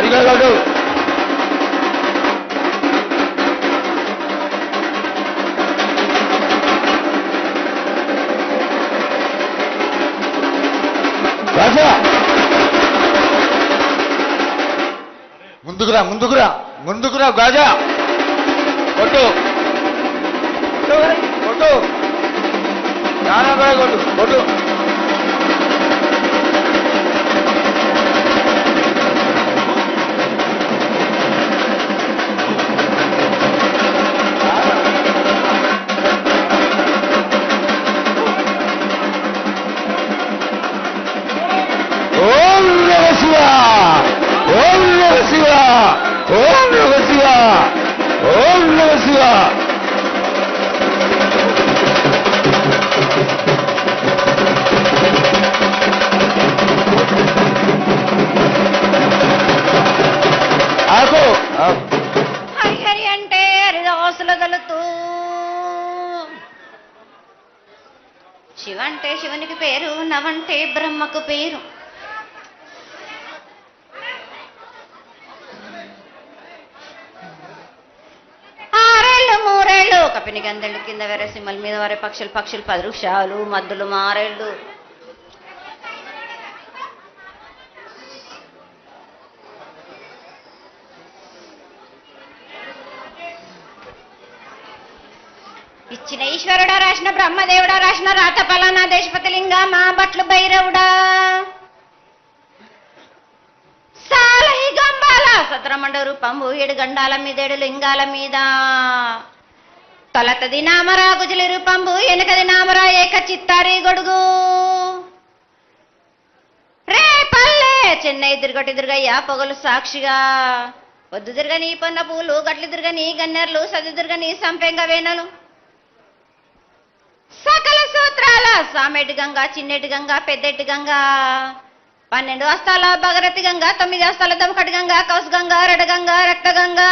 సరిగా రాజా. ముందుకురా ముందుకురా ముందుకురా గాజా. కొట్టు. కొట్టు, కొట్టు. చాలా కొట్టు. కొట్టు. శివ అంటే శివునికి పేరు నవంటే బ్రహ్మకు పేరు. ఆరేళ్ళు మూరేళ్ళు కపిని గందెళ్ళు కింద వేరే సింహల మీద వరే పక్షులు పక్షులు పది వృక్షాలు మద్దులు మారేళ్ళు. వచ్చిన ఈశ్వరుడా రాసిన బ్రహ్మదేవుడా రాసిన రాత పలానా దేశపతిలింగ మా బట్లు భైరవుడా. సాలహి గంబాల సత్రమండ రూపంబు ఏడు గండాల మీదేడు లింగాల మీద. తొలతది నామరా గుజలి రూపంబు వెనకది నామరా ఏక చిత్తారి గొడుగు. రే పల్లె చెన్నై దిరగటి దుర్గయ్య పొగలు సాక్షిగా. వద్దు దుర్గని పొన్న పూలు గట్లు దుర్గని గన్నెర్లు సది దుర్గని సంపెంగ వేనలు సకల సూత్రాల సామెటి గంగా చిన్నటి గంగా పెద్దటి గంగా. పన్నెండు హస్తాల భగరతి గంగా తొమ్మిది హస్తాల దమకటి గంగా కౌస్ గంగా రడగంగా రక్త గంగా.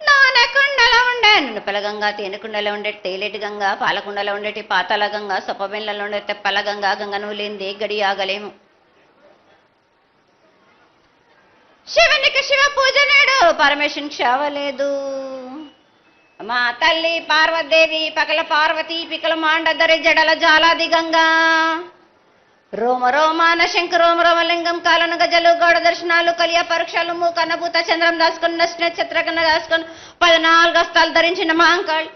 నానకుండలో ఉండే నునుపల గంగా తేనెకుండలో ఉండే తేలేటి గంగా పాలకుండలో ఉండేటి పాతాల గంగా సొప్పబెండ్లలో ఉండే తెప్పల గంగా గంగ నువ్వు గడి ఆగలేము. శివునికి శివ పూజ నేడు పరమేశ్వరునికి క్షావలేదు మా తల్లి పార్వదేవి పకల పార్వతి పికల మాండదరి జడల జాలాది గంగా. రోమ రోమాన శంక రోమ రోమలింగం కాలను గజలు గోడ దర్శనాలు కలియ పరీక్షలు మూకన్నభూత చంద్రం దాసుకుని నచ్చిన చిత్రకన్న దాసుకుని పద్నాలుగు హస్తాలు ధరించిన మాంకాళ్.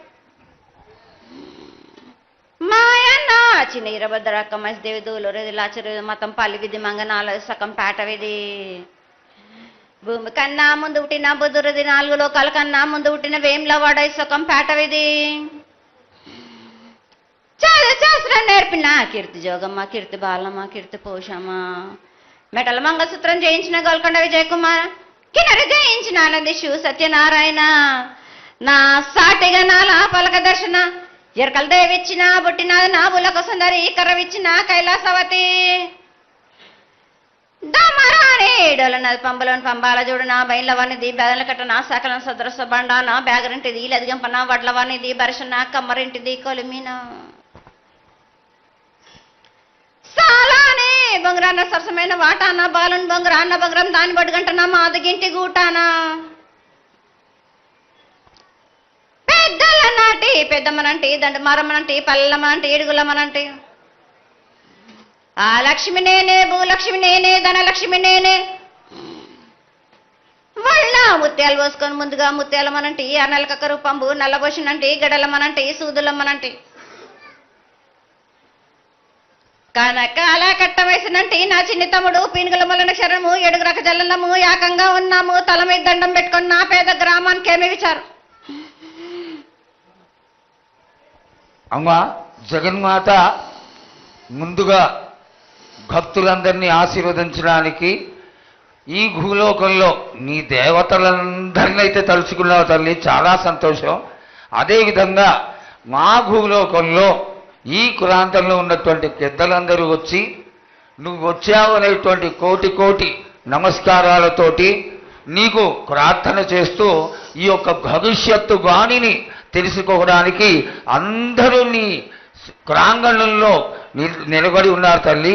మాయన్న చిన్న ఇరభద్రక్క మసిదేవి దూలూరు లాచరు మతం పల్లి విధి మంగనాల సకం పేట విధి. భూమి కన్నా ముందు పుట్టిన బుధురది నాలుగు లోకాల కన్నా ముందు పుట్టిన వేమ్ల వాడై సుఖం పాటవిది. చాలా శాస్త్రం నేర్పిన. కీర్తి జోగమ్మ కీర్తి బాలమ్మ కీర్తి పోషమ్మ. మెటల మంగళసూత్రం జయించిన గోల్కొండ విజయ్ కుమార్ కిన్నరి జయించిన శివ సత్యనారాయణ. నా సాటిగా నాలా పలక దర్శన. ఎరకల దేవిచ్చిన బుట్టిన నా బులకు సుందరి కర్రవిచ్చిన కైలాసవతి. దమరాని పంబలోని పంబాల చూడు నా బయలవనిది బెదల కట్ట నా సకల సదరస బండ నా బ్యాగరింటిది లదిగంప నా వడ్లవనిది బరిష నా కమ్మరింటిది కొలిమిన. సాలానే బొంగరాన్న సరసమైన వాటాన బాలుని బొంగరాన్న బొంగరం దాని బడుగంటనా మాదగింటి గూటానా. పెద్దల నాటి పెద్దమ్మనంటి దండమారమ్మనంటి పల్లమ్మనంటి ఏడుగులమ్మనంటి. ఆ లక్ష్మి నేనే భూలక్ష్మి నేనే ధనలక్ష్మి నేనే వాళ్ళ ముత్యాలు పోసుకొని ముందుగా ముత్యాలమనంటి ఆ నలకక్క రూపంబు నల్లబోసినంటి గడలమనంటి సూదులమ్మనంటి. కనక అలా కట్ట వేసినంటి నా చిన్ని తమ్ముడు పీనుగుల మొలన శరణము ఏడుగు రక జల్లము ఏకంగా ఉన్నాము తల మీద దండం పెట్టుకొని నా పేద గ్రామానికి ఏమి విచారు? అమ్మా జగన్మాత ముందుగా భక్తులందరినీ ఆశీర్వదించడానికి ఈ భూలోకంలో నీ దేవతలందరినీ అయితే తలుచుకున్నావు తల్లి చాలా సంతోషం. అదేవిధంగా మా భూలోకంలో ఈ ప్రాంతంలో ఉన్నటువంటి పెద్దలందరూ వచ్చి నువ్వు వచ్చావు అనేటువంటి కోటి కోటి నమస్కారాలతోటి నీకు ప్రార్థన చేస్తూ ఈ యొక్క భవిష్యత్తు బాణిని తెలుసుకోవడానికి అందరూ నీ ప్రాంగణంలో నిలబడి ఉన్నారు తల్లి.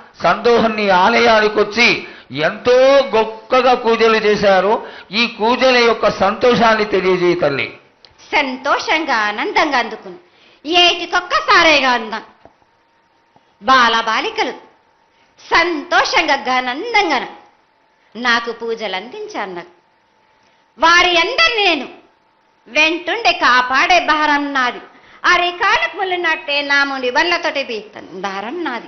సందోహన్ని ఆలయానికి వచ్చి ఎంతో గొప్పగా పూజలు చేశారు. ఈ పూజల యొక్క సంతోషాన్ని తెలియజేయ తల్లి. సంతోషంగా ఆనందంగా అందుకుని. ఏటికొక్కసారేగా అందం. బాలబాలికలు సంతోషంగా ఘనందంగా నాకు పూజలు అందించాను నాకు వారి అందరిని నేను వెంటుండే కాపాడే భారం నాది. అరికాలకు ముళ్ళినట్టే నాముని వల్లతోటి పీస్తాను భారం నాది.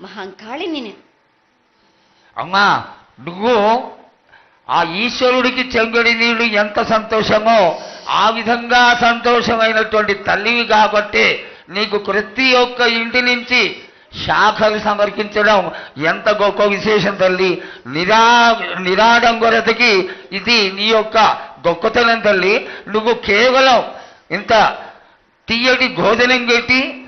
మహంకాళిని నేను అమ్మా నువ్వు ఆ ఈశ్వరుడికి చెంగడి నీళ్ళు ఎంత సంతోషమో ఆ విధంగా సంతోషమైనటువంటి తల్లివి కాబట్టి నీకు ప్రతి ఒక్క ఇంటి నుంచి శాఖలు సమర్పించడం ఎంత గొప్ప విశేషం తల్లి. నిరా నిరాడంబరతకి ఇది నీ యొక్క గొప్పతనం తల్లి. నువ్వు కేవలం ఇంత తీయటి భోజనం పెట్టి